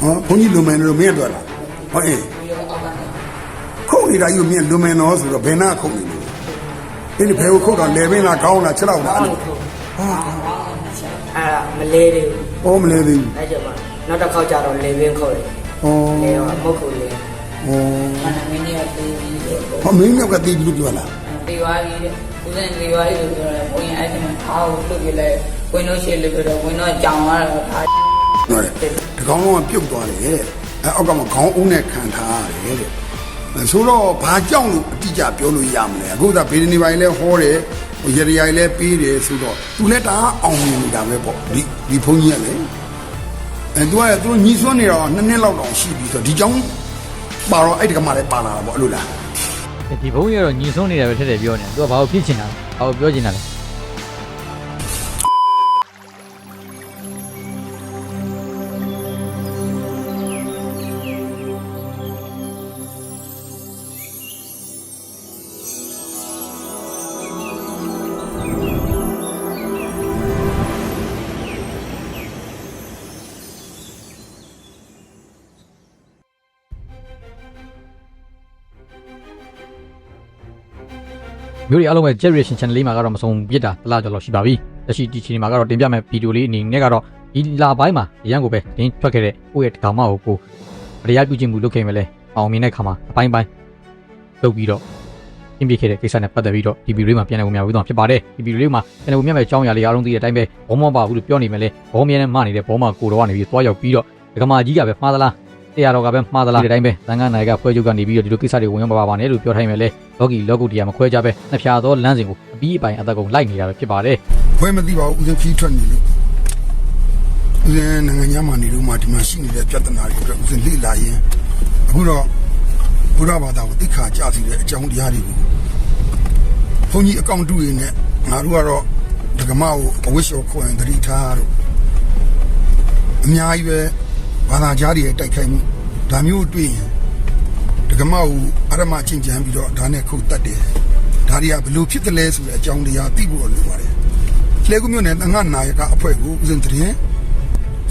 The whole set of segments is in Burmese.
ဟောဘုန်းကြီးလွန်မယ်လို့မင်းတွေ့လားဟောအေးပြီးတော့အောက်ကခုတ်နေတာယူမင်းလွန်မယ်နော်ဆိုတော့ဘယ်နာခုတ်နေလဲအဲ့ဒီဘယ်ကိုခုတ်တာလဲပင်လားကောင်းလားချက်တော့လားအောက်ကိုအဲ့ဒါမလဲသေးဘူးဟောမလဲသေးဘူးအဲ့ကျမှနောက်တစ်ခေါက်ကျတော့လေပင်ခုတ်တယ်ဟောလေတော့မဟုတ်ဘူးလေဟောမနမင်းကြီးကတေးပြီးတော့ဟောမင်းတော့ကတိပြီးပြောလားတေးသွားပြီးတဲ့ဦးစင်တေးသွားပြီးလို့ပြောတယ်ဘုန်းကြီးအဲ့ဒီမှာအားကိုလှုပ်ပြလိုက်ဝင်တော့ရှေ့လို့ပြောတော့ဝင်တော့ကြောင်သွားတော့ဒါ ဟုတ်တယ်ဒီကောင်းလုံးကပြုတ်သွားတယ်တဲ့အဲအောက်ကမှခေါင်းအုံးနဲ့ခံထားရတယ်တဲ့ဆိုတော့ဘာကြောင့်လို့အတိအကျပြောလို့ရမလဲအခုသာဗေဒနေပိုင်းလဲဟောတယ်ဟိုရရရိုင်လဲပြီးတယ်ဆိုတော့သူလည်းဒါအောင်မြင်နေတာပဲပေါ့ဒီဒီဘုန်းကြီးကလည်းအဲသူကသူညီစွန်းနေတော့နှစ်နှစ်လောက်တောင်ရှိပြီဆိုတော့ဒီကြောင့်ပါတော့အဲ့ဒီကမှလည်းပါလာတာပေါ့အဲ့လိုလားဒီဘုန်းကြီးကတော့ညီဆုံးနေတာပဲထက်တယ်ပြောနေတာသူကဘာလို့ဖြစ်ချင်တာလဲဘာလို့ပြောချင်တာလဲ မျိုးတွေအားလုံးပဲ generation channel လေးမှာကတော့မဆုံးပြစ်တာတစ်လားကျော်လောက်ရှိပါပြီ။လက်ရှိဒီချိန်မှာကတော့တင်ပြမယ့်ဗီဒီယိုလေးအနေနဲ့ကတော့ဒီလာပိုင်းမှာအရန်ကိုပဲတင်ထွက်ခဲ့တဲ့ကိုယ့်ရဲ့ကောင်မကိုကိုတရားပြုခြင်းမှုလုပ်ခဲ့မယ်လဲအောင်မြင်တဲ့ခါမှာအပိုင်းပိုင်းလုပ်ပြီးတော့ပြင်းပြခဲ့တဲ့ကိစ္စနဲ့ပတ်သက်ပြီးတော့ဒီဗီဒီယိုလေးမှာပြန်လည်ဝင်မြဝေးသွားဖြစ်ပါတယ်။ဒီဗီဒီယိုလေးမှာပြန်လည်ဝင်မြမဲ့အကြောင်းအရာလေးအားလုံးသိတဲ့အတိုင်းပဲဘောမပါဘူးလို့ပြောနေမယ်လေဘောမြဲနဲ့မနေတဲ့ဘောမကိုတော်ကနေပြီးသွားရောက်ပြီးတော့ဒကမာကြီးကပဲမှားသလားတရားတော်ကပဲမှားသလားဒီတိုင်းပဲသံဃာနိုင်ကဖွဲ့ချုပ်ကနေပြီးတော့ဒီလိုကိစ္စတွေဝင်ရောက်ပါပါနဲ့လို့ပြောထားရင်လည်းလော ကီလောကုတရားမခွဲကြပဲနှစ်ဖြာသောလမ်းစဉ်ကိုအပြီးအပိုင်အသက်ကုန်လိုက်နေတာပဲဖြစ်ပါတယ်ခွဲမသိပါဘူးဦးဇင်းခီးထွက်နေလို့ဦးဇင်းနိုင်ငံခြားမှာနေလို့မှဒီမှာရှိနေတဲ့ပြဿနာတွေအတွက်ဦးဇင်းလေ့လာရင်အခုတော့ဘုရားဘာသာကိုသိခါကြစီတဲ့အကြောင်းတရားတွေကိုဘုန်းကြီးအကောင့်တူရင်းနဲ့ငါတို့ကတော့ဒကမကိုအဝိရှောခေါ်ရင်တတိထားတို့အများကြီးပဲဘာသာကြားတွေရဲ့တိုက်ခိုက်မှုဒါမျိုးတွေ့ရင် ဒကမကိုအရမချင်းချမ်းပြီးတော့ဒါနဲ့ခုတ်တတ်တယ်ဒါတွေကဘယ်လိုဖြစ်တယ်လဲဆိုတဲ့အကြောင်းတရားသိဖို့လိုပါတယ် လေကူမျိုးနဲ့တန်ခါနာယကအဖွဲ့ကိုဦးဇင်းတရင်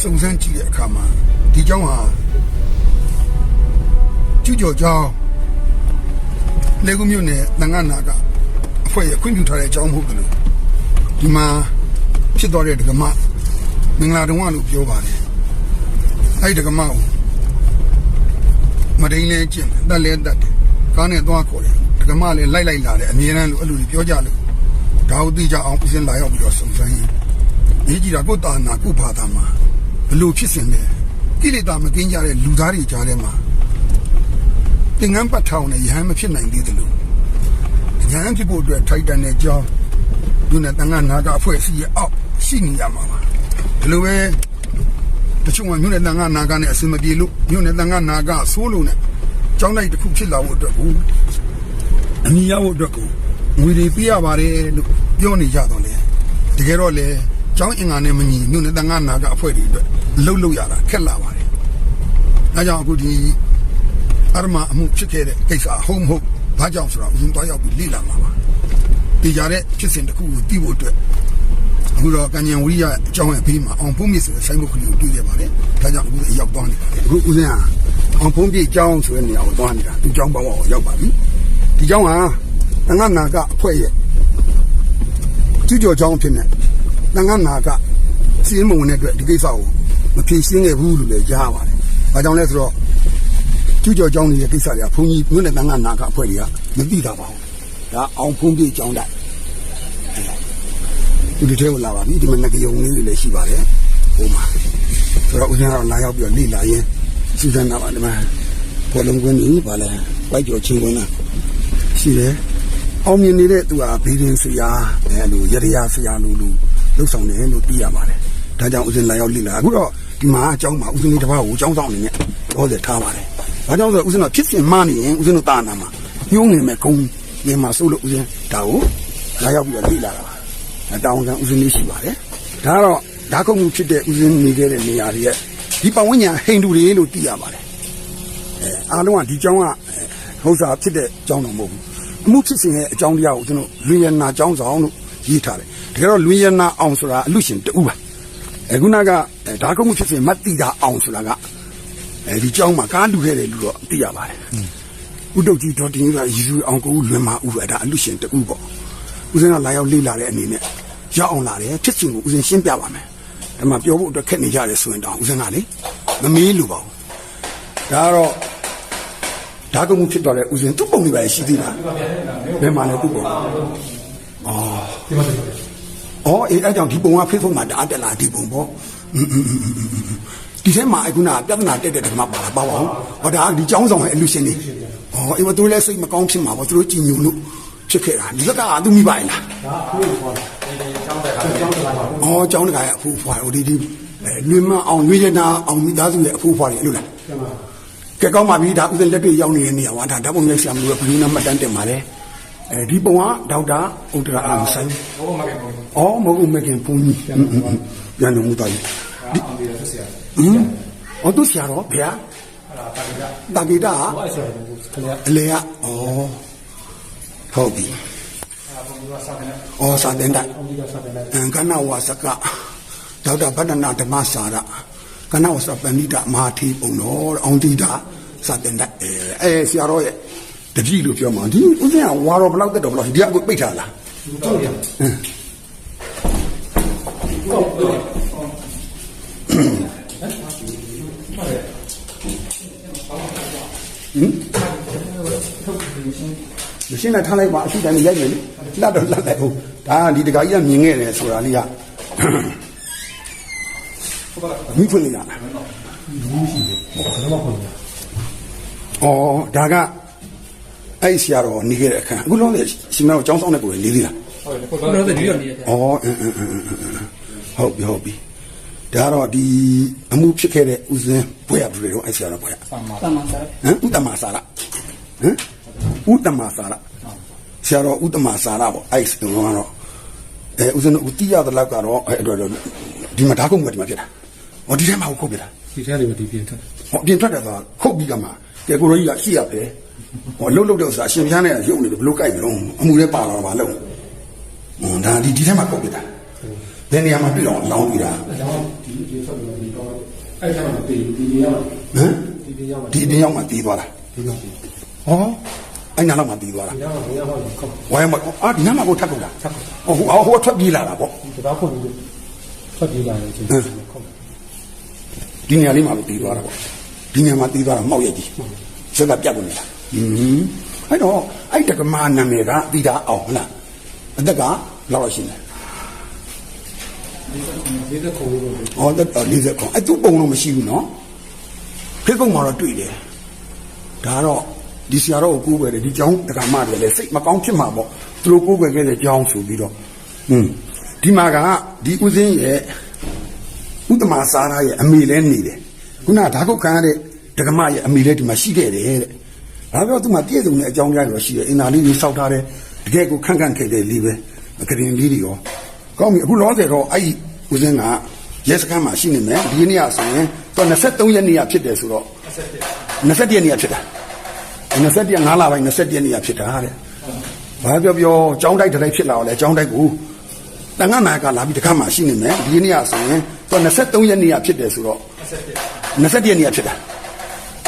စုံစမ်းကြည့်တဲ့အခါမှာဒီเจ้าဟာကျူးကျော်เจ้าလေကူမျိုးနဲ့တန်ခါနာကအဖွဲ့ရခွင့်ပြုထားတဲ့အကြောင်းမဟုတ်ဘူးလို့ဒီမှာဖြစ်သွားတဲ့ဒကမမင်္ဂလာတုံးကလို့ပြောပါတယ်အဲ့ဒီဒကမကို မဒိန်လဲကျင့်တက်လဲတက်တယ်ကားနဲ့သွားခေါ်တယ်ဒကမလည်းလိုက်လိုက်လာတယ်အမြဲတမ်းလို့အဲ့လိုပြောကြလို့ဒါကိုသိကြအောင်ဦးစင်းလာရောက်ပြီးတော့စုံစမ်းရင်ရေးကြည့်တာကိုယ်တာနာကိုယ်ဘာသာမှာဘလို့ဖြစ်စဉ်လဲကိလေသာမကင်းကြတဲ့လူသားတွေကြားထဲမှာသင်္ကန်းပတ်ထောင်နဲ့ယဟန်မဖြစ်နိုင်သေးသလိုယဟန်ဖြစ်ဖို့အတွက်ထိုက်တန်တဲ့ကြောင်းဒုနဲ့တန်ခါနာကအဖွဲ့အစည်းရဲ့အောက်ရှိနေရမှာပါဒီလိုပဲ တချို့ကမြို့နယ်တန်ခါနာကနဲ့အစင်မပြေလို့မြို့နယ်တန်ခါနာကဆိုးလို့နဲ့ကြောင်းလိုက်တစ်ခုဖြစ်လာဖို့အတွက်ကိုအမိရဖို့အတွက်ကိုငွေတွေပေးရပါတယ်လို့ပြောနေကြတော့လေတကယ်တော့လေကျောင်းအင်္ဂါနဲ့မညီမြို့နယ်တန်ခါနာကအဖွဲ့တွေအတွက်လှုပ်လှုပ်ရတာခက်လာပါတယ်အဲကြောင့်အခုဒီအရမအမှုဖြစ်ခဲ့တဲ့ကိစ္စဟုတ်မဟုတ်ဘာကြောင့်ဆိုတော့ဦးဇင်းသွားရောက်ပြီးလေ့လာမှာပါဒီကြတဲ့ဖြစ်စဉ်တစ်ခုကိုသိဖို့အတွက် အခုတော့ကံဉဏ်ဝိရိယအကြောင်းအဖေးမှာအောင်ဖုံးမြစ်ဆိုတဲ့ဆိုင်ဘုတ်ကလေးကိုတွေ့ခဲ့ပါတယ်ဒါကြောင့်အခုရောက်သွားနေပါတယ်အခုဦးစင်းကအောင်ဖုံးပြည့်အကြောင်းဆိုတဲ့နေရာကိုသွားနေတာသူအကြောင်းဘောင်းဘောင်းရောက်ပါပြီဒီအကြောင်းဟာတန်ခါနာကအဖွဲ့ရဲ့ကျူးကျော်ကြောင်းဖြစ်နေတန်ခါနာကစီးမဝင်တဲ့အတွက်ဒီကိစ္စကိုမဖြေရှင်းခဲ့ဘူးလို့လည်းကြားပါတယ်ဘာကြောင့်လဲဆိုတော့ကျူးကျော်ကြောင်းတွေရဲ့ကိစ္စတွေကဘုန်းကြီးမြို့နယ်တန်ခါနာကအဖွဲ့တွေကမသိတာပါဘူးဒါအောင်ဖုံးပြည့်အကြောင်းတိုက် ဒီဒီထဲကိုလာပါပြီဒီမှာငကယုံလေးတွေလည်းရှိပါတယ်ဟိုမှာဆိုတော့ဦးဇင်းကတော့လာရောက်ပြီးတော့လေ့လာရင်းစူးစမ်းတာပါဒီမှာပေါ်လုံးကွင်းကြီးပါလဲဝိုက်ကျော်ချင်းကွင်းလားရှိတယ်အောင်မြင်နေတဲ့သူဟာဘေးရင်ဆရာအဲလိုရရဆရာလိုလိုလှုပ်ဆောင်တယ်လို့သိရပါတယ်ဒါကြောင့်ဦးဇင်းလာရောက်လေ့လာအခုတော့ဒီမှာအကြောင်းပါဦးဇင်းလေးတစ်ပါးကိုအကြောင်းဆောင်နေနဲ့ဟောတယ်ထားပါတယ်ဒါကြောင့်ဆိုဦးဇင်းကဖြစ်စဉ်မှနေရင်ဦးဇင်းတို့တာနာမှာညှိုးနေမဲ့ဂုံဒီမှာဆိုလို့ဦးဇင်းဒါကိုလာရောက်ပြီးတော့လေ့လာတာပါ အဲတောင်းကဦးဇင်းလေးရှိပါတယ်ဒါကတော့ဓာတ်ခုံမှုဖြစ်တဲ့ဦးဇင်းနေခဲ့တဲ့နေရာတွေရဲ့ဒီပတ်ဝန်းကျင်ဟိန္ဒူတွေလို့သိရပါတယ်အဲအားလုံးကဒီကျောင်းကအဲဟုတ်စာဖြစ်တဲ့ကျောင်းတော်မဟုတ်ဘူးအမှုဖြစ်စဉ်ရဲ့အကြောင်းတရားကိုကျွန်တော်လွင်ရနာကျောင်းဆောင်လို့ရေးထားတယ်တကယ်တော့လွင်ရနာအောင်ဆိုတာအလူရှင်တူပါအဲခုနကအဲဒါကုမှုဖြစ်စဉ်မတ်တီတာအောင်ဆိုတာကအဲဒီကျောင်းမှာကားလူခဲ့တယ်လို့တော့သိရပါတယ်ဥတုတ်ကြီးတော်တင်ကြီးကရည်စူးအောင်ကိုလွင်မာဥအဲ့ဒါအလူရှင်တူပေါ့ ဦးစင်းကလာရောက်လေ့လာတဲ့အနေနဲ့ရောက်အောင်လာတယ်ဖြစ်စဉ်ကိုဦးစင်းရှင်းပြပါမယ်ဒါမှပြောဖို့အတွက်ခက်နေကြတယ်ဆိုရင်တောင်ဦးစင်းကလေမမေးလို့ပါဘူးဒါကတော့ဓာတ်ကုန်မှုဖြစ်သွားတဲ့ဦးစင်းသူ့ပုံတွေပဲရှိသေးတာဘယ်မှာလဲသူ့ပုံအော်ဒီမှာအော်အဲ့အကြောင်းဒီပုံက Facebook မှာဒါတက်လာဒီပုံပေါ့ဒီထဲမှာအခုနပြဿနာတက်တဲ့ဓမ္မပါလာပါပါအောင်ဟောဒါဒီចောင်းဆောင်ရဲ့အလူရှင်တွေဟောအေးမသူလည်းစိတ်မကောင်းဖြစ်မှာပေါ့သူတို့ကြည်ညိုလို့ ဖြစ်ခဲ့တာဒီလက်ကသူမိပါရဲ့လားဩចောင်းတကာရဲ့အဖိုးဖွားဟိုဒီဒီအဲလွင်မအောင်ရွေးရနာအောင်မိသားစုရဲ့အဖိုးဖွားတွေအဲ့လိုလားကဲကောင်းပါပြီဒါဥစဉ်လက်တွေ့ရောက်နေတဲ့နေရာကဒါဓာတ်ပုံရိုက်ဆရာမလို့ဘယ်လိုမှမှတ်တမ်းတင်ပါလဲအဲဒီပုံကဒေါက်တာဥဒရာအမဆိုင်ဘောမကင်ပုံဩမဟုတ်ဘူးမကင်ပုံကြီးပြန်လို့မူတော်ကြီးဟမ်အော်သူဆရာတော်ဗျာတာဂီတာအလေရဩ ဟုတ်ပြီဩစာတင်တာအင်္ဂနဝါစကဒေါက်တာဗဒနာဓမ္မစာရကနဝစပဏိတမဟာသီပုံတော်အောင်တိတာစာတင်တာအဲအဲဆရာတော်ရဲ့တတိလို့ပြောမှာဒီဦးဇင်းကဝါတော်ဘလောက်တက်တော်ဘလောက်ဒီကကိုပိတ်ထားလားဟုတ်တယ်ဟမ် လူရှင်းနဲ့ထားလိုက်ပါအရှိတိုင်းရိုက်မယ်လေလှတော့လှလိုက်ဟုတ်ဒါဒီတခါကြီးကမြင်ခဲ့တယ်ဆိုတာလေးကမိဖွင့်လိုက်တာဘူးရှိတယ်ဘာမှမဖွင့်ဘူးအော်ဒါကအဲ့ဆရာတော်နေခဲ့တဲ့အခန်းအခုလုံးလေရှင်မတော်ចောင်းဆောင်တဲ့ကိုလေးသေးလားဟုတ်တယ်ကိုတော့ဒီရနေတယ်အော်ဟုတ်ပြီဟုတ်ပြီဒါတော့ဒီအမှုဖြစ်ခဲ့တဲ့ဦးစင်းဘွဲ့ရဘူးလေတော့အဲ့ဆရာတော်ဘွဲ့ရတမ္မာစာရဟမ်ဥတ္တမစာရဟမ် ဥတ္တမစာရဆရာတော်ဥတ္တမစာရပေါ့အဲ့ဒီကတော့အဲဦးစင်းတို့ဦးတိရတဲ့လောက်ကတော့အဲ့တော့ဒီမှာဓာတ်ကုန်ကဒီမှာဖြစ်တာဟောဒီထဲမှာခုတ်ပြတာဒီထဲလေးပဲဒီပြင်ထက်ဟောပြင်ထွက်တယ်ဆိုတာခုတ်ပြီးကမှကဲကိုရိုကြီးကရှိရပဲဟောလှုပ်လှုပ်တဲ့ဥစ္စာအရှင်ပြားနဲ့ရုပ်နေတယ်ဘလို့ကြိုက်မလို့အမှုလည်းပါလာတော့မလို့ဟွန်းဒါဒီဒီထဲမှာခုတ်ပြတာဘယ်နေရာမှာပြတော့လောင်းပြတာအကြောင်းဒီဒီဆက်ပြီးဒီတော့အဲ့ဒါမှဒီဒီနေရာမှာဟမ်ဒီဒီရောက်မှာဒီအတင်းရောက်မှတီးသွားတာဒီရောက်ဒီဟော အဲ့နာတော့မှတီးသွားတာရောက်မှာရောက်မှာခေါက်ဝိုင်းမအာဒီနားမှာကိုထပ်ကုန်တာဟောဟိုဟိုထွက်ပြေးလာတာပေါ့ဒီတော့ဖွင့်ပြီးထွက်ပြေးလာတယ်ချင်းခေါက်ဒီနေရာလေးမှာပဲတီးသွားတာပေါ့ဒီနေရာမှာတီးသွားတာမှောက်ရက်ကြီးစက်ကပြတ်ကုန်နေတာဟင်းအဲ့တော့အဲ့တက္ကမနာမည်ကတီးတာအောင်ဟုတ်လားအသက်ကလောက်လောက်ရှိနေဒီတဲ့ခုံလို့ဟောတက်40ခေါအဲ့သူပုံတော့မရှိဘူးနော်ဖိတ်ကုန်းမှာတော့တွေ့တယ်ဒါတော့ ဒီဆရာတော်ကိုကိုးကွယ်တယ်ဒီကျောင်းတက္ကမတွေလည်းစိတ်မကောင်းဖြစ်မှာပေါ့သူတို့ကိုးကွယ်ခဲ့တဲ့ကျောင်းဆိုပြီးတော့ဟွန်းဒီမှာကဒီဥစဉ်ရဲ့ဥတ္တမစာရရဲ့အမေလည်းနေတယ်ခုနကဓာတ်ကုတ်ခံရတဲ့ဒကမရဲ့အမေလည်းဒီမှာရှိခဲ့တယ်တဲ့ဒါပြောသူမှပြည့်စုံတဲ့အကြောင်းကြားရောရှိတယ်အင်္ဂါလေးတွေစောက်ထားတယ်တကယ်ကိုခန့်ခန့်ခဲ့တဲ့လေးပဲကရင်လေးတွေရောကောင်းပြီအခုလောဆယ်တော့အဲ့ဒီဥစဉ်ကရဲစခန်းမှာရှိနေမယ်ဒီနေ့ကဆိုရင်သူ23ရက်နေ့ကဖြစ်တယ်ဆိုတော့21ရက်နေ့ကဖြစ်တာ 21ရက်5လပိုင်း21ရက်နေ့ကဖြစ်တာတဲ့ဘာပြောပြောကျောင်းတိုက်တစ်တိုက်ဖြစ်လာတော့လေကျောင်းတိုက်ကို တန်ခါနာကလာပြီးတခါမှရှိနေမယ်ဒီနေ့ကဆိုရင်သူ23ရက်နေ့ကဖြစ်တယ်ဆိုတော့21ရက်နေ့ကဖြစ်တာ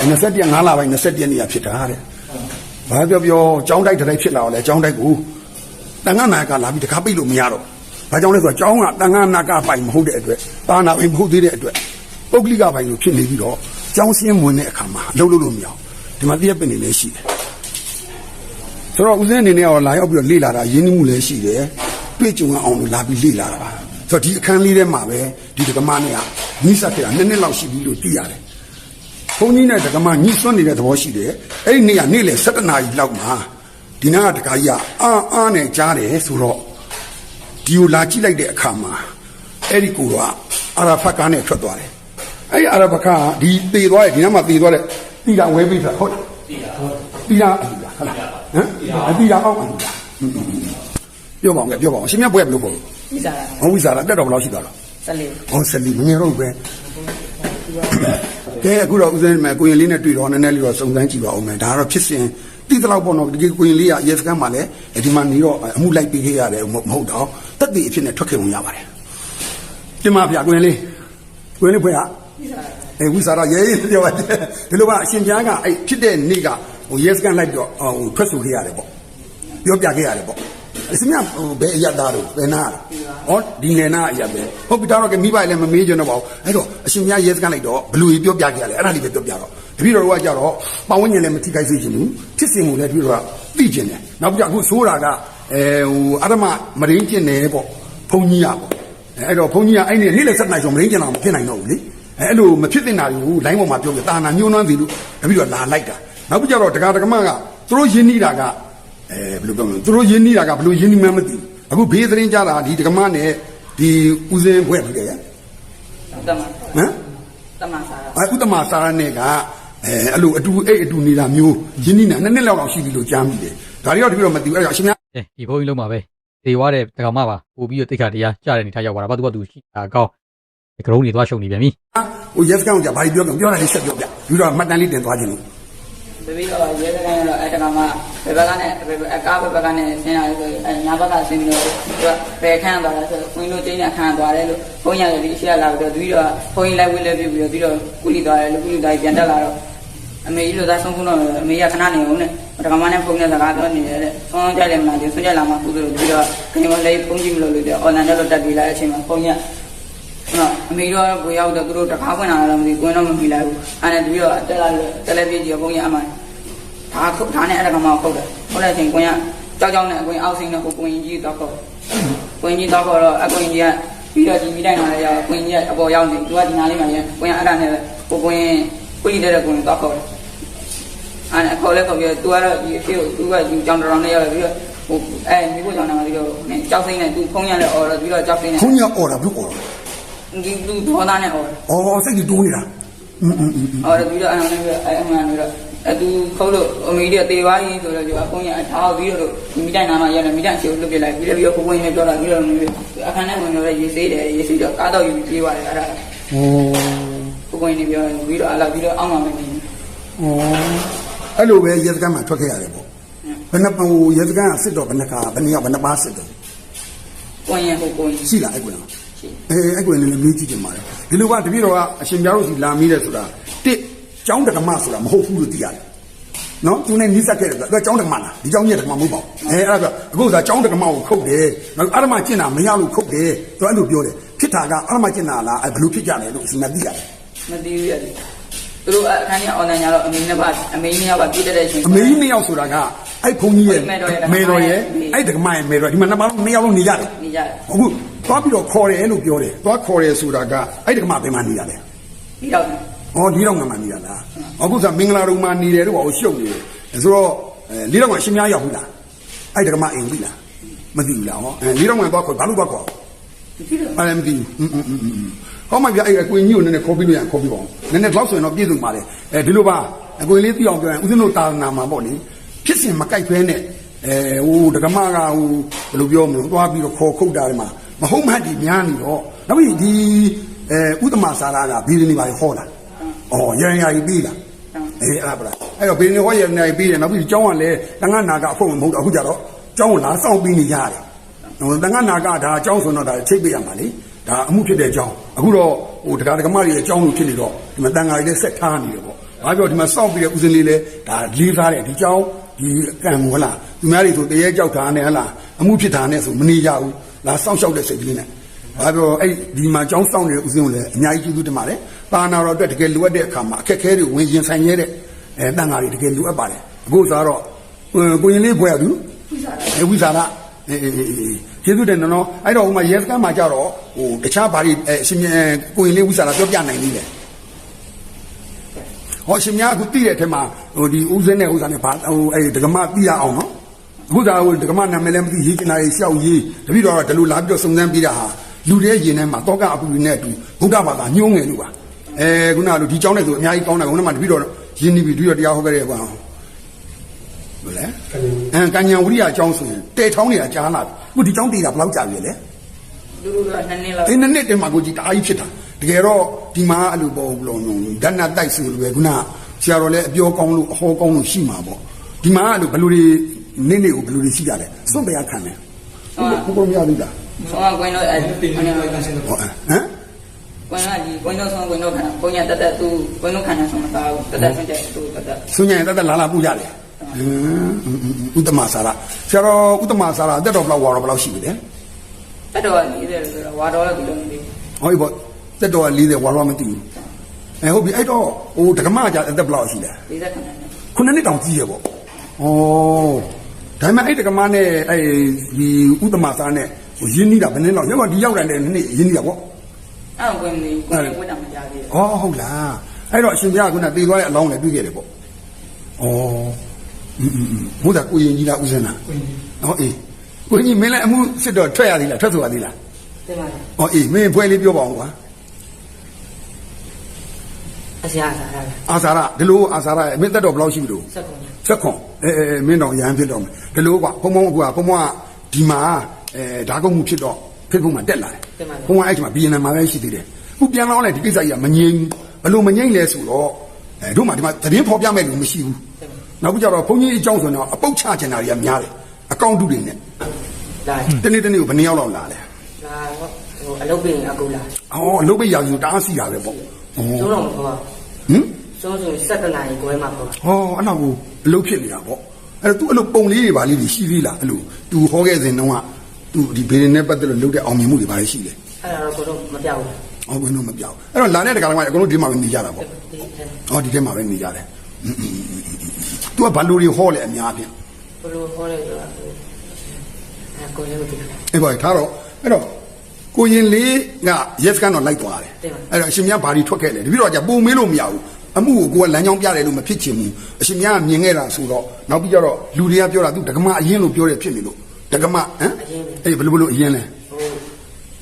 21ရက်5လပိုင်း21ရက်နေ့ကဖြစ်တာတဲ့ဘာပြောပြောចောင်းတိုက်တစ်တိုက်ဖြစ်လာတော့လေចောင်းတိုက်ကိုတန်ခါနာကလာပြီးတခါပိတ်လို့မရတော့ဘာကြောင့်လဲဆိုတော့ចောင်းကတန်ခါနာကပိုင်မဟုတ်တဲ့အတွက်တာနာပိုင်မဟုတ်သေးတဲ့အတွက်ပုဂ္ဂလိကပိုင်လို့ဖြစ်နေပြီးတော့ចောင်းစင်းဝင်တဲ့အခါမှာလှုပ်လို့လို့မရအောင် ဒီမှာတည့်ရပင်နေလည်းရှိတယ်ဆိုတော့ဦးစင်းအနေနဲ့ကတော့လာရောက်ပြီးတော့လေ့လာတာရင်းနှီးမှုလည်းရှိတယ်တွေ့ကြုံအောင်လို့လာပြီးလေ့လာတာပါဆိုတော့ဒီအခန်းလေးထဲမှာပဲဒီဒကမနဲ့ကညီဆက်ခဲ့တာနှစ်နှစ်လောက်ရှိပြီလို့သိရတယ်ဘုန်းကြီးနဲ့ဒကမညီစွန့်နေတဲ့သဘောရှိတယ်အဲ့ဒီနေ့ကနေ့လေ7နာရီလောက်မှာဒီနာကဒကာကြီးကအာအာနဲ့ကြားတယ်ဆိုတော့ဒီကိုလာကြည့်လိုက်တဲ့အခါမှာအဲ့ဒီကိုကအာရာဖတ်ကားနဲ့ထွက်သွားတယ်အဲ့ဒီအာရာဖတ်ကားကဒီသေသွားတယ်ဒီနားမှာသေသွားတယ် တိတာဝဲပြီးတာဟုတ်တယ်တီးတာအလူလားဟုတ်လားဟမ်အတီးတာအောက်အလူလားပြောပါဦးကပြောပါဦးရှင်မြတ်ဘွဲဘယ်လိုပေါ့ပြီးစားတာဟောဝိဇာလာတက်တော်ဘယ်လောက်ရှိသွားတော့ဆက်လေးဟောဆက်လီမငယ်တော့ဘူးပဲကဲအခုတော့ဦးစင်းမယ်ကိုရင်လေးနဲ့တွေ့တော့နည်းနည်းလေးတော့စုံစမ်းကြည့်ပါဦးမယ်ဒါကတော့ဖြစ်စဉ်တိတလောက်ပေါ့နော်ဒီကိုရင်လေးကရဲစခန်းမှာလည်းဒီမှာနေတော့အမှုလိုက်ပြီးခဲ့ရတယ်မဟုတ်တော့တက်တည်အဖြစ်နဲ့ထွက်ခဲ့ဝင်ရပါတယ်တင်ပါဗျာကိုရင်လေးကိုရင်လေးဘွဲက အဲဝိစာရရဲရဲပြောပါတယ်ဒီလိုပါအရှင်ဘုရားကအဲ့ဖြစ်တဲ့နေ့ကဟိုရဲစကန်လိုက်တော့ဟိုထွက်ဆိုခဲ့ရတယ်ပေါ့ပြောပြခဲ့ရတယ်ပေါ့အစမြဟိုဘယ်အရသားတို့ဘယ်နာဟောဒီနေနာအရပဲဟုတ်ပြီဒါတော့ကမိဘလည်းမမေးကြတော့ပါဘူးအဲ့တော့အရှင်ဘုရားရဲစကန်လိုက်တော့ဘလူကြီးပြောပြခဲ့ရတယ်အဲ့ဒါလေးပဲပြောပြတော့တပည့်တော်တို့ကကြတော့ပတ်ဝန်းကျင်လည်းမထိခိုက်စေချင်ဘူးဖြစ်စဉ်ကိုလည်းတပည့်တော်ကသိကျင်တယ်နောက်ပြီးအခုဆိုးတာကအဲဟိုအရမမရင်းကျင်တယ်ပေါ့ဘုံကြီးရပေါ့အဲ့တော့ဘုန်းကြီးကအဲ့ဒီနေ့လည်းဆက်နိုင်ဆိုမရင်းကျင်အောင်မဖြစ်နိုင်တော့ဘူးလေ အဲ့အဲ့လိုမဖြစ်တင်တာကိုလိုင်းပေါ်မှာပြောပြတာနာညှိုးနှွမ်းစီလို့တပည့်တော်လာလိုက်တာနောက်ပြီးကြတော့တက္ကະတက္ကမကသူတို့ယဉ်နေတာကအဲဘယ်လိုပြောမလဲသူတို့ယဉ်နေတာကဘယ်လိုယဉ်နေမှမသိဘူးအခုဘေးသတင်းကြတာဒီတက္ကမနဲ့ဒီဦးစင်းဘွဲ့ပြီးတယ်ရတမဟမ်တမစားတာအဲဥတ္တမစာရနဲ့ကအဲအဲ့လိုအတူအိတ်အတူနေတာမျိုးယဉ်နေတာနှစ်နှစ်လောက်လောက်ရှိပြီလို့ကြားမိတယ်ဒါတွေတော့တပည့်တော်မသိဘူးအဲ့တော့အရှင်များအဲဒီဘုန်းကြီးလုံးမှာပဲသေသွားတဲ့တက္ကမပါပို့ပြီးတော့တိတ်ခါတရားကြားတဲ့အနေထားရောက်သွားတာဘာသူကသူရှိတာကောင်းဒီကရုံးတွေသွားရှုံနေပြန်ပြီ ဟိုရက်စကန်ကဘာပြောကြပြောတာလေးဆက်ပြောပြပြီးတော့မှတ်တမ်းလေးတင်သွားခြင်းလို့တပည့်တော်ရဲစခန်းရောအဲ့တကမှဘယ်ဘက်ကနဲ့အကားဘယ်ဘက်ကနဲ့ဆင်းလာလို့ဆိုအဲ့ညာဘက်ကဆင်းပြီးတော့သူကဘယ်ခန်းသွားလဲဆိုဝင်းလို့ကျင်းတဲ့ခန်းသွားတယ်လို့ဘုန်းကြီးကလည်းဒီအရှိရလာပြီးတော့တပည့်တော်ဘုန်းကြီးလိုက်ဝင်းလဲပြီးပြီးတော့ပြီးတော့ကုလီသွားတယ်လို့ကုလီသွားပြန်တက်လာတော့အမေကြီးလို့သားဆုံးခုတော့အမေကခဏနေအောင်နဲ့တကမှနဲ့ဖုန်းနဲ့စကားပြောနေတယ်တဲ့ဆုံးကြတယ်မလားဒီဆုံးကြလာမှကုသိုလ်ပြီးတော့ခင်ဗျာလေးဖုန်းကြည့်မလို့လို့ပြောအွန်လိုင်းတော့တက်ပြီးလာတဲ့အချိန်မှာဖုန်းကြီး နော်အမေတော့ကိုရောက်တော့သူတို့တခါဖွင့်လာတော့မသိကိုင်းတော့မမိလိုက်ဘူးအဲ့ဒါတပြီးတော့တက်လာတယ်လည်းပြည့်ကြည့်ဘုန်းကြီးအမှန်ဒါခုဒါနဲ့အဲ့ဒါကမှဟုတ်တယ်ဟုတ်တဲ့အချိန်ကိုင်းကကြောက်ကြောက်နဲ့ကိုင်းအောက်စိမ့်တော့ကိုင်းကြီးတော့ခေါ်ကိုင်းကြီးတော့ခေါ်တော့အကိုင်းကြီးကပြီးတော့ဒီမိတိုင်းလာရရောက်ကိုင်းကြီးကအပေါ်ရောက်နေသူကဒီနားလေးမှာရကိုင်းအဲ့ဒါနဲ့ကိုကိုင်းကိုင်းတဲ့ကိုင်းတော့ခေါ်တယ်အဲ့ခေါ်လဲခေါ်ပြီးသူကတော့ဒီအဖြစ်ကိုသူကဒီကြောင်တော်နဲ့ရောက်ပြီးတော့ဟိုအဲမိဖို့ကြောင်တော်ပြီးတော့ကြောက်စိမ့်နဲ့သူဖုံးရလဲអော်တော့ပြီးတော့ကြောက်စိမ့်နဲ့ခွန်ကြီးအော်တာဘူးအော်တာ ဒီသူဒေါသနဲ့អော်တယ် အော်စိတ်ကြီးတိုးနေတာอืมอืมอืม အော်တယ်ပြီးတော့အဲ့နဲ့အဲ့အမှန်လို့အတူခုတ်လို့အမေကြီးတေးသွားရင်ဆိုတော့ဒီအကုန်းရအထားပြီးတော့ဒီမိတိုင်းနာမှာရတယ်မိတိုင်းချေလွတ်ပြလိုက်ပြီးတော့ပြီးတော့ကိုကိုင်းနဲ့ပြောတာပြီးတော့အခန်းထဲဝင်တော့ရေစေးတယ်ရေစေးတော့ကားတော့ယူပြေးသွားတယ်အဲ့ဒါ ဟော ကိုကိုင်းနဲ့ပြောတယ်ပြီးတော့အလားပြီးတော့အောက်မှာမနေဘူး ဟောအဲ့လိုပဲရဲစကန်မှာထွက်ခဲ့ရတယ်ပေါ့ဘယ်နှပဟိုရဲစကန်ကစစ်တော့ဘယ်နှခါဘယ်နှယောက်ဘယ်နှပါစစ်တော့ ကိုင်းရကိုကိုင်း ရှိလားအဲ့ကွင်လား ရှိ အဲအဲ့ကွင်လည်းမေးကြည့်ကြပါလေဒီလိုကတပည့်တော်ကအရှင်ပြားတို့စီလာမိတယ်ဆိုတာတစ်ကျောင်းတက္ကမဆိုတာမဟုတ်ဘူးလို့သိရတယ်နော်သူနဲ့နိစ္စခဲ့တယ်သူကကျောင်းတက္ကမလားဒီကျောင်းကြီးတက္ကမမဟုတ်ပါဘူးအဲအဲ့ဒါကအခုကကျောင်းတက္ကမကိုခုတ်တယ်နောက်အရမကျင့်တာမရလို့ခုတ်တယ်သူအဲ့လိုပြောတယ်ဖြစ်တာကအရမကျင့်တာလားအဲ့ဘလို့ဖြစ်ကြတယ်လို့အရှင်ကသိရတယ်မသိဘူးရတယ်သူတို့အခန်းကြီးအွန်လိုင်းညတော့အမေနဲ့ပါအမေနဲ့ပါပြည့်တဲ့အချိန်အမေကြီးနှစ်ယောက်ဆိုတာက အဲ့ဘုန်းကြီးရဲ့မေတော်ရဲ့အဲ့ဓမ္မရဲ့မေတော်ဒီမှာနှစ်ပါးလုံးနှစ်ယောက်လုံးနေကြတယ်နေကြတယ်အခုသွားပြီးတော့ခေါ်တယ်လို့ပြောတယ်သွားခေါ်တယ်ဆိုတာကအဲ့ဓမ္မဘယ်မှာနေရလဲဒီတော့ဟောဒီတော့ငါမှနေရလားအခုဆိုမင်္ဂလာတုံမှာနေတယ်တော့ဟိုရှုပ်နေတယ်ဆိုတော့ဒီတော့ငါရှင်များရောက်ဘူးလားအဲ့ဓမ္မအိမ်ပြီလားမသိဘူးလားဟောဒီတော့ငါသွားခေါ်ဘာလို့သွားခေါ်ဘာလဲမသိဘူးဟောမှပြအဲ့အကွင်ကြီးကိုနည်းနည်းခေါ်ပြီးလို့ရခေါ်ပြီးပါဦးနည်းနည်းတော့ဆိုရင်တော့ပြည့်စုံပါလေအဲဒီလိုပါအကွင်လေးသိအောင်ပြောရင်ဦးဇင်းတို့တာနာမှာပေါ့လေ ဖြစ်စဉ်မကြိုက်ဖဲနဲ့အဲဟိုတက္ကမကဟိုဘယ်လိုပြောမလဲသွားပြီးတော့ခေါ်ခုတ်တာတွေမှာမဟုတ်မှတ်ဒီများနေတော့နောက်ပြီးဒီအဲဥဒ္ဓမစာရာကဘီရင်းနေပါဟောတာ။အော်ရန်ရာကြီးပြီးလား။အေးအဲ့ဒါပလားအဲ့တော့ဘယ်နေဟောရနေပြီးတယ်နောက်ပြီးကျောင်းကလည်းတန်ခါနာကအဖို့မဟုတ်တော့အခုကြတော့ကျောင်းကလာစောင့်ပြီးနေရတယ်ဟိုတန်ခါနာကဒါကျောင်းဆိုတော့ဒါချိတ်ပေးရမှာလေဒါအမှုဖြစ်တဲ့ကျောင်းအခုတော့ဟိုတရားဓမ္မတွေရဲ့ကျောင်းလို့ဖြစ်နေတော့ဒီမှာတန်ခါတွေလည်းဆက်ထားနေတယ်ပေါ့ဘာပြောဒီမှာစောင့်ပြီးတဲ့ဦးစင်းလေးလည်းဒါလေးသားတယ်ဒီကျောင်း ဒီကံဟလားသူများတွေဆိုတရေကြောက်တာနဲ့ဟလားအမှုဖြစ်တာနဲ့ဆိုမနေကြဘူးလာစောင့်ရှောက်တဲ့စိတ်ကလေးနဲ့ဘာပြောအဲ့ဒီမှာကျောင်းစောင့်နေတဲ့ဦးစင်းကိုလည်းအများကြီးကျေးဇူးတင်ပါတယ်။တာနာတော်အတွက်တကယ်လိုအပ်တဲ့အခါမှာအခက်အခဲတွေဝင်ရင်ဆိုင်ရတဲ့အဲတန်ဃာတွေတကယ်လိုအပ်ပါတယ်။အခုဆိုတော့ကိုရင်လေးဘွယ်သူအဲဝိဇာရအဲကျေးဇူးတင်နော်အဲ့တော့ဟိုမှာရဲစခန်းမှာကြတော့ဟိုတခြားဘာတွေအဲအရှင်ကိုရင်လေးဝိဇာရပြောပြနိုင်သေးတယ်။ ဟောရှင်များအခုတိတဲ့ထဲမှာဟိုဒီဦးစင်းနဲ့ဥစ္စာနဲ့ဘာဟိုအဲ့ဒကမတိရအောင်နော်အခုဒါဟိုဒကမနာမည်လည်းမသိရေးကျင်တာရေးရှောက်ရေးတပိတော့ဒီလိုလာပြီးတော့စုံစမ်းပြီးတာဟာလူတွေရင်ထဲမှာတောကအပူနဲ့အတူဘုရားဘာသာညှိုးငယ်လို့ပါအဲခုနကလူဒီကြောင်းနဲ့ဆိုအများကြီးကောင်းတာခုနကတပိတော့ရင်းနေပြီးတပိတော့တရားဟောခဲ့တဲ့ကောင်ဘယ်လဲအမ်ကညာဝရိယအကြောင်းဆိုရင်တဲထောင်းနေတာကြားလာပြီအခုဒီကြောင်းတည်တာဘယ်လောက်ကြာပြီလဲလူလူကနှစ်နှစ်လောက်အဲနှစ်နှစ်တည်းမှာကိုကြီးတအားကြီးဖြစ်တာ တကယ်တော့ဒီမှာအဲ့လိုပေါ့ဘလုံးလုံးဓာတ်နာတိုက်ဆိုလိုပဲခုနဆရာတော်လည်းအပြောကောင်းလို့အဟောကောင်းလို့ရှိမှာပေါ့ဒီမှာအဲ့လိုဘယ်လိုတွေနေ့နေ့ကိုဘယ်လိုတွေရှိကြလဲစွန့်တရားခံတယ်ဟုတ်ကဲ့ဘုရားမရသေးလားဆောင်းကွင်းတော့အဲ့ဒီတင်နေလိုက်ဆင်းဟောဟမ်ကွင်းကဒီကိုင်းတော့ဆုံးကိုင်းတော့ခံကိုင်းရတက်တက်သူကိုင်းတော့ခံနေဆုံးမသားဘူးတက်တက်ဆွန့်တဲ့သူတက်တက်ဆွညင်တက်တက်လာလာပူကြတယ်ဟင်းဥတ္တမစာရဆရာတော်ဥတ္တမစာရအသက်တော်ဘယ်လောက်ဝါတော့ဘယ်လောက်ရှိပြီလဲတက်တော့40ဆိုတော့ဝါတော်လည်းဒီလိုမျိုးဟောဒီပေါ့ တက်တော်40ဝါတော့မသိဘူးအဲဟုတ်ပြီအဲ့တော့ဟိုဓကမကြအသက်ဘယ်လောက်ရှိလဲ49ခုနှစ်တောင်ကြီးရပေါ့ဩဒါမှအဲ့ဓကမနဲ့အဲ့ဒီဥတ္တမသားနဲ့ရင်းနှီးတာဘယ်နှစ်လောက်ရောက်ဒီရောက်တိုင်းလည်းနှစ်ရင်းနှီးတာပေါ့အဲ့ဝင်နေဝင်တာမကြသေးဘူးဩဟုတ်လားအဲ့တော့အရှင်ပြကခုနတေသွားတဲ့အလောင်းလည်းတွေ့ခဲ့တယ်ပေါ့ဩဘုရားကိုရင်ကြီးလားဦးဇင်းလားဟောအေးကိုရင်ကြီးမင်းလည်းအမှုစစ်တော့ထွက်ရသေးလားထွက်ဆိုရသေးလားတင်ပါလားဩအေးမင်းဖွဲလေးပြောပါဦးကွာ အစရာစားတာအာသာရဒီလိုအာသာရမင်းတက်တော့ဘယ်လောက်ရှိပြီလို့စက်ကုန်ဆက်ခွန်အဲအဲမင်းတော့ရဟန်းဖြစ်တော့မယ်ဒီလိုကွာဘုံဘုံကွာဘုံဘုံကဒီမှာအဲဓာကုံမှုဖြစ်တော့ဖေ့ဘုံမှာတက်လာတယ်ဘုံကအဲ့ဒီမှာဘီယန်နာမှာပဲရှိသေးတယ်ခုပြန်လာလဲဒီကိစ္စကြီးကမငြိမ်ဘလို့မငြိမ်လဲဆိုတော့အဲတို့မှဒီမှာသတင်းဖော်ပြမဲ့လူမရှိဘူးနောက်ပြီးကြတော့ဘုန်းကြီးအကြောင်းဆိုတော့အပုတ်ချချင်တာတွေကများတယ်အကောင့်တူတွေနဲ့လာတနေ့တနေ့ကိုဘယ်နှစ်ယောက်လောက်လာလဲလာဟိုအလုပ်ပြင်အကူလာအော်အလုပ်ပိတ်ရာကြီးတအားစီတာပဲပေါ့ ဩ ကျုံးတော့မခေါ် ဟင် ကျုံးဆို7နာရီခွဲမှာခေါ် ဟောအဲ့လောက်ကိုအလုပ်ဖြစ်နေတာပေါ့အဲ့တော့ तू အဲ့လိုပုံလေးတွေပါလေးတွေရှိသေးလားအဲ့လို तू ဟောခဲ့စဉ်တုန်းက तू ဒီဘေးနဲ့ပတ်သက်လို့လုပ်တဲ့အောင်မြင်မှုတွေပါလေရှိတယ် အဲ့ဒါတော့ကိုတော့မပြောက်ဘူး ဟောဘယ်တော့မပြောက်အဲ့တော့လာတဲ့တက္ကသိုလ်ကအကုန်လုံးဒီမှာပဲနေကြတာပေါ့ ဒီအဲ ဟောဒီထဲမှာပဲနေကြတယ် तू ကဘာလို့တွေဟောလဲအများဖြင့် ဘလိုဟောလဲဆိုတာအဲကိုလည်းမသိဘူး အဲ့ပါထားတော့အဲ့တော့ ကိုရင်လေးကရက်စကန်တော့လိုက်သွားတယ် တင်ပါ အဲ့တော့အရှင်မြတ်ဘာတွေထွက်ခဲ့လဲတပည့်တော်ကပုံမေးလို့မရဘူးအမှုကိုကိုကလမ်းကြောင်းပြတယ်လို့မဖြစ်ချင်ဘူးအရှင်မြတ်ကမြင်ခဲ့တာဆိုတော့နောက်ပြီးကြတော့လူတွေကပြောတာသူဒကမအရင်လို့ပြောတယ်ဖြစ်နေလို့ဒကမဟမ်အေးဘယ်လိုဘယ်လိုအရင်လဲ ဟို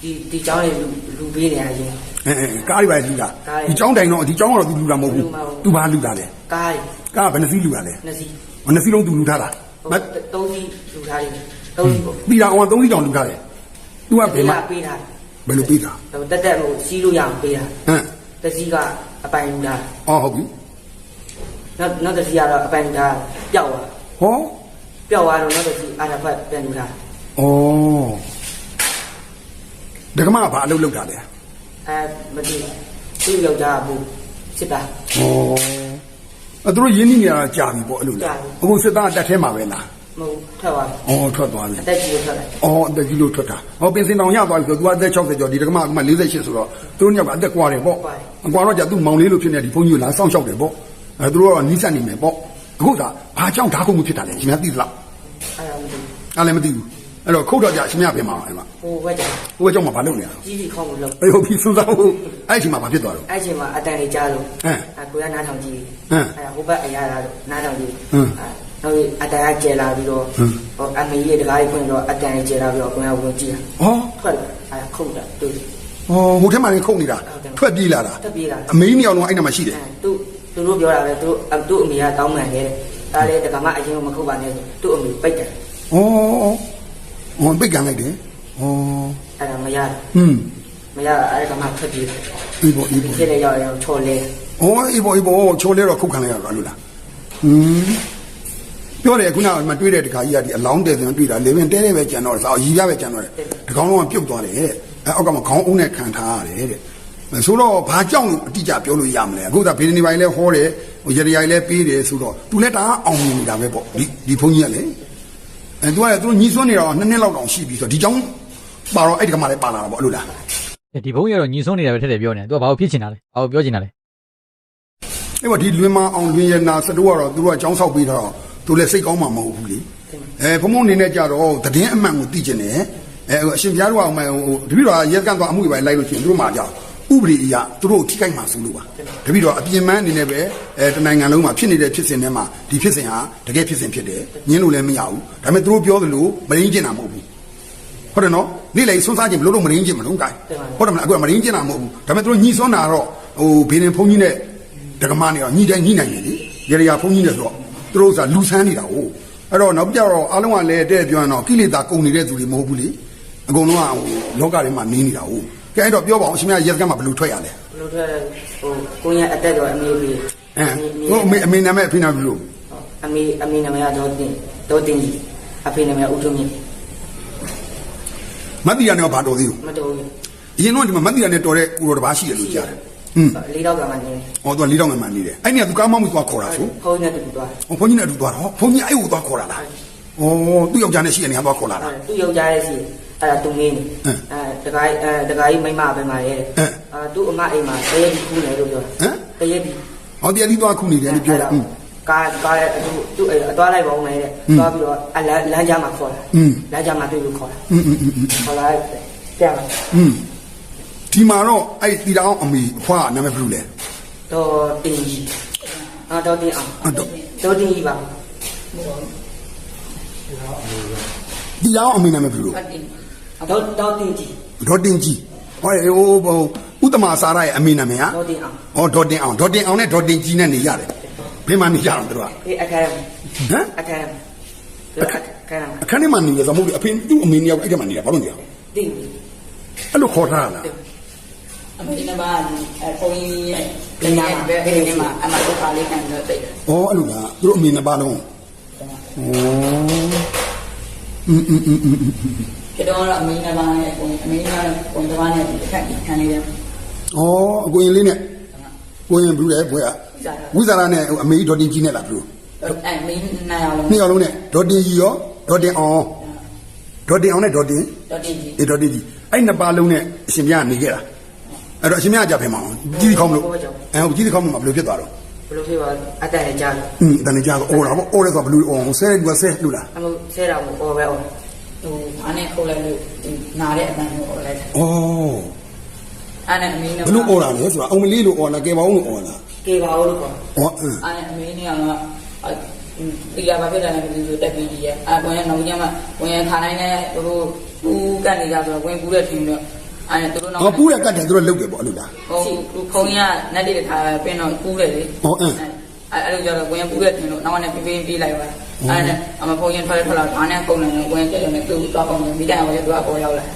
ဒီဒီเจ้าတွေလူလူပေးနေရရင် အဲအဲကားတွေပါလူတာ ကားတွေ ဒီចောင်းတိုင်တော့ဒီចောင်းကတော့သူလူတာမဟုတ်ဘူး လူမဟုတ်ဘူး သူဘာလူတာလဲ ကား ကားကဘယ်နှစီးလူတာလဲ နှစ်စီး ဘယ်နှစီးလုံးသူလူထားတာ ဟို မ သုံးစီးလူထားတယ်သုံးစီးပေါ့ ပြီးတာအောင်သုံးစီးတောင်လူထားတယ် သူကဘယ်ပေးမှာတာပေးတာဘယ်လိုပြီးတာဟိုတက်တက်ဟိုစီးလို့ရအောင်ပေးတာဟမ်တစ်စီးကအပိုင်လူထားအော်ဟုတ်ပြီနောက်နောက်တစ်စီးကတော့အပိုင်လူထားပျောက်သွားဟောပျောက်သွားတော့နောက်တစ်စီးအာရဖတ်ပြန်လူထားဩဒကမကဘာအလုပ်လုပ်တာလဲအဲမသိဘူးသူ့ယောက်ျားကဘူးစစ်တာဩအဲ့သူတို့ရင်းနှီးနေတာကြာပြီပေါ့အဲ့လိုကြာလားပြီအခုစစ်သားတက်ထဲမှာပဲလားမ ဟုတ်ထွက်သွားတယ် ဩထွက်သွားပြီ အသက်ကြီးလို့ထွက်လာ ဩအသက်ကြီးလို့ထွက်တာဟောပင်စင်တောင်ရသွားပြီဆိုတော့ तू အသက်60ကျော်ဒီဒကမကမှ48ဆိုတော့သူတို့ညကအသက်ကွာတယ်ပေါ့အကွာတော့じゃ तू မောင်လေးလို့ဖြစ်နေဒီဘုန်းကြီးကလာစောင့်ရှောက်တယ်ပေါ့အဲသူတို့ကတော့နီးစပ်နေမယ်ပေါ့အခုကဘာကြောင့်ဓာတ်ကုန်မှုဖြစ်တာလဲရှင်များသိသလား အဲ့ဒါမသိဘူးအဲ့လည်းမသိဘူးအဲ့တော့ခုတ်တော့ကြရှင်များပြင်ပါအောင်အဲ့မှာ ဟိုဘက်ကျ ဟိုကကြောင့်မဘာလုပ်နေရလဲ ကြီးကြီးခေါင်းကိုလုံး အေးဟုတ်ပြီစူးစမ်းဖို့အဲ့ဒီမှာဘာဖြစ်သွားတော့ အဲ့ချိန်မှာအတန်လေးကြားလို့ ဟမ် အဲကိုရနားထောင်ကြည့် ဟမ် အဲ့ဟိုဘက်အရာလာလို့နားထောင်ကြည့် ဟမ် နောက်ပြီးအတန်ကကျဲလာပြီးတော့ ဟမ် ဟိုအမေကြီးတကားကြီးဖွင့်တော့အတန်ကြီးကျဲလာပြီးတော့ကိုရဝင်ကြည့် ဟော ထွက်လာအဲခုတ်တာတွေ့ ဟောဟိုထဲမှာနေခုတ်နေတာ ဟုတ်တယ် ထွက်ပြေးလာတာ တက်ပြေးလာ အမေကြီးနှစ်ယောက်လုံးအဲ့နာမှာရှိတယ် အဲသူသူတို့ပြောတာပဲသူအသူ့အမေကတောင်းပန်တယ်ဒါလေတက္ကမအရင်ကမခုတ်ပါနဲ့ဆိုသူ့အမေပိတ်တယ် ဟောဟောပိတ်ကန်လိုက်တယ်ဟော အဲ့ဒါမရ อืม မရအဲ့ဒါကမှထွက်ပြေးတယ် အေးပေါ့အေးပေါ့ ဖြစ်နေရောက်ရောက်ချော်လဲ ဟောအေးပေါ့အေးပေါ့ချိုးလဲတော့ခုတ်ခံလိုက်ရတာလို့လားอืม ပြောတယ်ခုနကမှတွေးတဲ့တခါကြီးကဒီအလောင်းတဲ့ဆိုတွေ့တာလေပင်တဲတဲပဲကြံတော့တယ်စာအကြီးပြပဲကြံတော့တယ်ဒီကောင်းလုံးကပြုတ်သွားတယ်တဲ့အဲအောက်ကမှခေါင်းအုံးနဲ့ခံထားရတယ်တဲ့ဆိုတော့ဘာကြောင့်လို့အတိအကျပြောလို့ရမလဲအခုကဗေဒနေပိုင်းလဲဟောတယ်ဟိုရရရိုင်လဲပေးတယ်ဆိုတော့သူလည်းဒါကအောင်မြင်နေတာပဲပေါ့ဒီဒီဘုန်းကြီးကလေအဲသူကလည်းသူညီစွန်းနေတော့နှစ်နှစ်လောက်တောင်ရှိပြီဆိုတော့ဒီကြောင့်ပါတော့အဲ့ဒီကမှလည်းပါလာတာပေါ့အဲ့လိုလားဒီဘုန်းကြီးကတော့ညီဆုံးနေတာပဲထက်တယ်ပြောနေတယ်သူကဘာလို့ဖြစ်ချင်တာလဲဘာလို့ပြောချင်တာလဲအဲ့တော့ဒီလွင်မအောင်လွင်ရနာစတိုးကတော့သူတို့ကចောင်းဆောက်ပေးတော့ သူလည်းစိတ်ကောင်းမှာမဟုတ်ဘူးလေအဲဘုံဘုံအနေနဲ့ကြတော့တည်င်းအမှန်ကိုသိကျင်တယ်အဲအရှင်ပြားတို့ကဟိုဟိုတပည့်တော်ရဲကန်သွားအမှုတွေပဲလိုက်လို့ရှိရင်သူတို့မှကြောက်ဥပဒေအရသူတို့ထိခိုက်မှာဆိုလို့ပါတပည့်တော်အပြင်မန်းအနေနဲ့ပဲအဲတနိုင်ငံလုံးမှာဖြစ်နေတဲ့ဖြစ်စဉ်တွေမှာဒီဖြစ်စဉ်ဟာတကယ်ဖြစ်စဉ်ဖြစ်တယ်ညင်းလို့လည်းမရဘူးဒါပေမဲ့သူတို့ပြောသလိုမရင်းကျင်တာမဟုတ်ဘူးဟုတ်တယ်နော်နေ့လေစွန်းစားခြင်းဘလို့လို့မရင်းကျင်မလို့ကိုင်ဟုတ်တယ်မလားအခုကမရင်းကျင်တာမဟုတ်ဘူးဒါပေမဲ့သူတို့ညီစွန်းတာတော့ဟိုဘေးရင်ဖုန်းကြီးနဲ့ဒကမနေတော့ညီတိုင်းညီနိုင်တယ်လေရေရရာဖုန်းကြီးနေဆိုတော့ သူတို့ကလူဆန်းနေတာဟုတ်အဲ့တော့နောက်ပြတော့အားလုံးကလည်းတဲ့ပြောရင်တော့ကိလေသာကုန်နေတဲ့သူတွေမဟုတ်ဘူးလေအကုန်လုံးကဟိုလောကထဲမှာနေနေတာဟုတ်ကဲအဲ့တော့ပြောပါအောင်အရှင်မရက်ကမှာဘယ်လိုထွက်ရလဲဘလို့ထွက်ဟိုကိုရအတက်တော့အမေကြီးအဲဟိုအမေအမေနာမည်အဖေနာမည်လို့အမေအမေနာမည်ကတော့တင်တော့တင်ကြီးအဖေနာမည်ဦးထုံးမြင့်မတ်တီရနဲ့ဘာတော်သေးဘူးမတော်ဘူးအရင်တော့ဒီမှာမတ်တီရနဲ့တော်တဲ့ကိုတော်တစ်ပါးရှိတယ်လို့ကြားတယ်อืม လေးတော့ကမှနေ။အော်သူကလေးတော့ကမှနေတယ်။အဲ့နေကသူကားမောင်းပြီးသွားခေါ်တာဆို။ဟုတ်နေတူတူသွား။အော်ဘုန်းကြီးနဲ့အတူသွားတော့ဘုန်းကြီးအဲ့ကိုသွားခေါ်တာလား။အော်သူ့ယောက်ျားနဲ့ရှိတဲ့နေရာသွားခေါ်လာတာ။သူ့ယောက်ျားရဲ့ရှိအဲ့ဒါသူငင်းနေ။အဲတခါအဲတခါကြီးမိမပဲမှာရဲ့။အာသူ့အမအိမ်မှာတရက်ဒီခုနေလို့ပြော။ဟမ်တရက်ဒီ။အော်တရက်ဒီသွားခုနေတယ်လို့ပြောတာ။ကာကာသူသူ့အသွားလိုက်ပါဦးမယ်တဲ့။သွားပြီးတော့အလန်းလမ်းကြားမှာခေါ်လာ။လမ်းကြားမှာတွေ့လို့ခေါ်လာ။ဟုတ်လား။ကြားလား။อืม ဒီမှာတော့အဲ့တီတောင်အမေအဖွားကနာမည်ဘယ်လိုလဲတော့တင်ကြီးအာတော့တင်အောင်အဲ့တော့တော့တင်ကြီးပါတီတောင်အမေနာမည်ဘယ်လိုဟုတ်တယ်တော့တော့တင်ကြီးဒေါ်တင်ကြီးဟောဟိုဟိုဥတမစာရရဲ့အမေနာမည်ဟာတော့တင်အောင်ဟောဒေါ်တင်အောင်ဒေါ်တင်အောင်နဲ့ဒေါ်တင်ကြီးနဲ့နေရတယ်ဘယ်မှာနေကြအောင်တို့ကဒီအခါရဟမ်အခါရအခါရအခန်းထဲမှာနေရသမို့အဖေသူ့အမေနေရောက်အဲ့ထဲမှာနေတာဘာလို့နေရအောင်တင်အဲ့လိုခေါ်ထားတာလား အမေနဲ့ပါအဲပုံရင်းရဲ့လက်ရပဲအဲ့ဒီမှာအမတို့ပါလေးခံတော့တိတ်တယ် ဩအဲ့လိုလားသူတို့အမေနှစ်ပါးလုံးဩอืมอืมอืมอืม ဖြစ်တော့အမေနဲ့ပါနဲ့ပုံအမေနဲ့ပုံတစ်ပါးနဲ့တစ်ခါခံနေတယ် ဩအကိုရင်လေးနဲ့ကိုရင်ဘူးလေဘွဲကဝိဇာရနဲ့အမေဒေါ်တင်ကြီးနဲ့လားဘလို့ အဲမင်းနာရအောင် နှစ်ယောက်လုံးနဲ့ဒေါ်တင်ကြီးရောဒေါ်တင်အောင်ဒေါ်တင်အောင်နဲ့ဒေါ်တင် တော့တင်ကြီး အေးဒေါ်တင်ကြီးအဲ့နှစ်ပါးလုံးနဲ့အရှင်မြတ်နေခဲ့တာ အဲ့တော့အရှင်မြတ်ကြဖယ်မအောင်ကြီးခေါမလို့အဲဟုတ်ကြီးခေါမလို့ဘယ်လိုဖြစ်သွားတော့ဘယ်လိုဖြစ်ပါအတက်နဲ့ကြားလို့อืมတန်ကြတော့အော်တာပေါ့အော်လဲဆိုဘယ်လိုအော်ဆဲလူကဆဲလူလားအမှုဆဲတာကိုအော်ပဲအော်ဟိုအားနဲ့ခုတ်လိုက်လို့နာတဲ့အပန်းကိုလိုက်ဩအားနဲ့အမေနဲ့ဘယ်လိုအော်တာလဲဆိုတာအောင်မလေးလို့အော်လားကဲပါအောင်လို့အော်လားကေပါဦးလို့ခေါ်ဩအင်းအားနဲ့အမေနဲ့ကတော့ဒီကဘာဖြစ်တယ်လဲဒီလိုတက်ပြီးကြီးရဲ့အာကွန်ရဲ့နောက်ကျမှဝင်ရခါနိုင်တဲ့တို့ဦးကန်နေကြဆိုတော့ဝင်ကူးတဲ့ထင်တော့ အားနဲ့တို့နောက်ဟောပူးရကတ်တယ်သူတို့လုတ်တယ်ပေါ့အဲ့လိုလားဟိုဖုန်းရနက်တိတခါပင်းတော့ကူးတယ်လေဟောအင်းအဲအဲ့လိုကြတော့ဝင်ကူးတဲ့ထင်လို့နောက်နဲ့ပြေးပြေးပြေးလိုက်ပါအားနဲ့အမဖုန်းရင်ထွက်ထွက်လာဒါနဲ့ပုံနေဝင်ကြတယ်နဲ့သူ့တော့ပုံနေမိတိုင်အောင်ရသူကပေါ်ရောက်လာဩ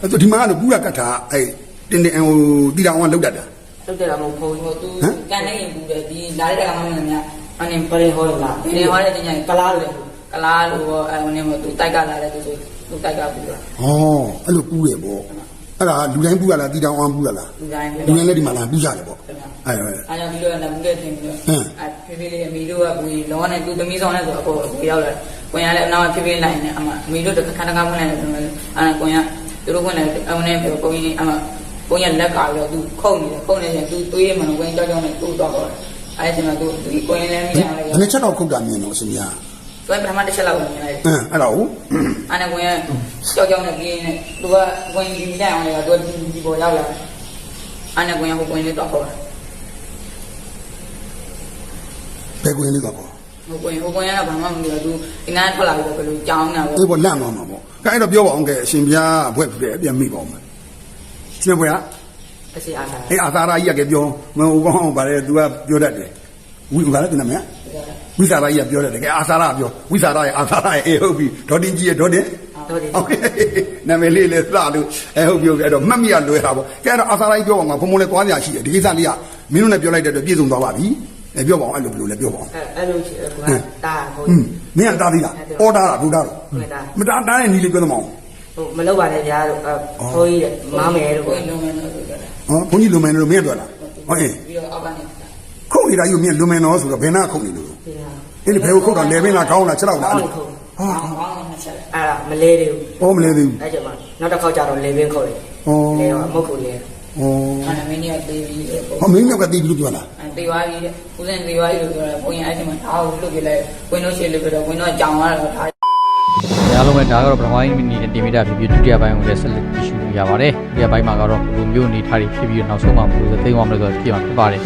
အဲ့တော့ဒီမှာကတော့ပူးရကတ်တာအဲ့တင်းတင်းဟိုတီတောင်ကလုတ်တတ်တာလုတ်တယ်လားမဟုတ်ဖုန်းဟိုသူကန်နေရင်ကူးတယ်ဒီလာတဲ့ကမှမင်းများအနေဘယ်ဟောလားနေဟောတဲ့ညညကလားလို့ကလားလို့အဲဟိုနေမသူတိုက်ကလာတဲ့သူဆို သူတိုက်ကပူတာဩအဲ့လိုပူးရပေါ့အဲ့ဒါလူတိုင်းပူးရလားတီတောင်အောင်ပူးရလားလူတိုင်းလူတိုင်းလည်းဒီမှာလာပူးရတယ်ပေါ့အဲ့အားကြောင့်ဒီလိုလည်းမူတဲ့တင်ပြီးတော့အဲဖေဖေလေးအမီတို့ကဘူးလောနဲ့သူသမီးဆောင်နဲ့ဆိုအကိုအကိုရောက်လာဝင်ရလဲအနောက်ဖေဖေလိုက်နေအမအမီတို့တခါတခါဝင်နေတယ်အဲကွန်ရသူတို့ဝင်နေအမနဲ့ပုံရင်းအမပုံရလက်ကာပြီးတော့သူခုတ်နေတယ်ခုတ်နေရင်သူတွေးမှဝင်ကြောက်ကြောက်နဲ့သူ့တော့တော့အဲဒါမှသူဒီကွန်ရင်းလည်းမိတယ်လေဘယ်နှချက်တော့ခုတ်တာမြင်တော့အရှင်များ သူကပထမတစ်ချက်လောက်ဝင်နေလိုက်အင်းအဲ့တော့အဲ့ဒါဝင်ကြောက်ကြောက်နဲ့ပြင်းနေသူကဝင်ဒီတိုင်အောင်လေသူကဒီဒီပေါ်ရောက်လာအဲ့ဒါဝင်ဟိုဝင်လေးတော့ဟောဘယ်ကိုရင်လေးတော့ပေါ့ဟိုဝင်ဟိုဝင်ရတော့ဘာမှမလုပ်ဘူးဒီနားထွက်လာပြီးတော့ဘယ်လိုကြောင်းနေတာပေါ့အေးပေါ့လန့်သွားမှာပေါ့ကဲအဲ့တော့ပြောပါအောင်ကဲအရှင်ဘုရားဘွဲ့ပြည့်ပြန်မိပါအောင်မယ်ရှင်ဘုရားအစီအားသာအေးအာသာရာကြီးကပြောမဟုတ်ကောင်းပါလေ तू ကပြောတတ်တယ် ဝိဘာလဲတင်နာမည်ဝိဇာရကြီးကပြောတယ်တကယ်အာသာရပြောဝိဇာရရဲ့အာသာရရဲ့အေးဟုတ်ပြီဒေါတင်ကြီးရဲ့ဒေါတင်ဟုတ်ကဲ့နာမည်လေးလည်းလှလို့အဲဟုတ်ပြီအဲ့တော့မှတ်မိရလွယ်တာပေါ့ကဲအဲ့တော့အာသာရကြီးပြောပါမှာဘုံဘုံလည်းသွားကြရှိတယ်ဒီကိစ္စလေးကမင်းတို့လည်းပြောလိုက်တဲ့အတွက်ပြည့်စုံသွားပါပြီအဲပြောပါအောင်အဲ့လိုဘယ်လိုလဲပြောပါအောင်အဲအဲ့လိုကွာတာဟုတ်မင်းကတားသေးလားအော်တာလားဒူတာလားမတားတားတဲ့နီးလေးပြောသမောင်းဟုတ်မလုပ်ပါနဲ့ဗျာတို့ဘုန်းကြီးမမယ်တို့ဟောဘုန်းကြီးလုံမယ်လို့မင်းပြောလားဟုတ်ကဲ့ပြီးတော့အောက်ကနေ ခုတ်နေတာယူမင်းလွန်မယ်နော်ဆိုတော့ဘယ်နာခုတ်နေလို့ဒီဟာအဲ့ဒီဘယ်ကိုခုတ်တာလဲပင်လားခေါင်းလားခြေထောက်လားအဲ့လိုဟောင်းဟောင်းနဲ့ချက်လိုက်အဲ့ဒါမလဲသေးဘူးဟောမလဲသေးဘူးအဲ့ကျမှနောက်တစ်ခေါက်ကျတော့လေပင်ခုတ်တယ်ဟောလေတော့မဟုတ်ဘူးလေဟောအဲ့ဒါမင်းကြီးကသေးပြီးတော့ဟောမင်းမြောက်ကတီးပြီးပြောလားအဲသေးသွားပြီတဲ့ဦးစင်သေးသွားပြီလို့ပြောတာဘုံရင်အဲ့ဒီမှာဒါကိုလွတ်ပြလိုက်ဝင်တော့ရှေ့လွတ်ပြတော့ဝင်တော့ကြောင်သွားတော့ဒါအားလုံးပဲဒါကတော့ပထမပိုင်းမီနီတင်မီတာဖြစ်ပြီးဒုတိယပိုင်းကိုလည်းဆက်လက်ကြည့်ရှုရပါတယ်ဒုတိယပိုင်းမှာကတော့ဘယ်လိုမျိုးအနေထားတွေဖြစ်ပြီးတော့နောက်ဆုံးမှာဘယ်လိုသိမ်းသွားမလဲဆိုတော့ကြည့်အောင်ဖြစ်ပါတယ်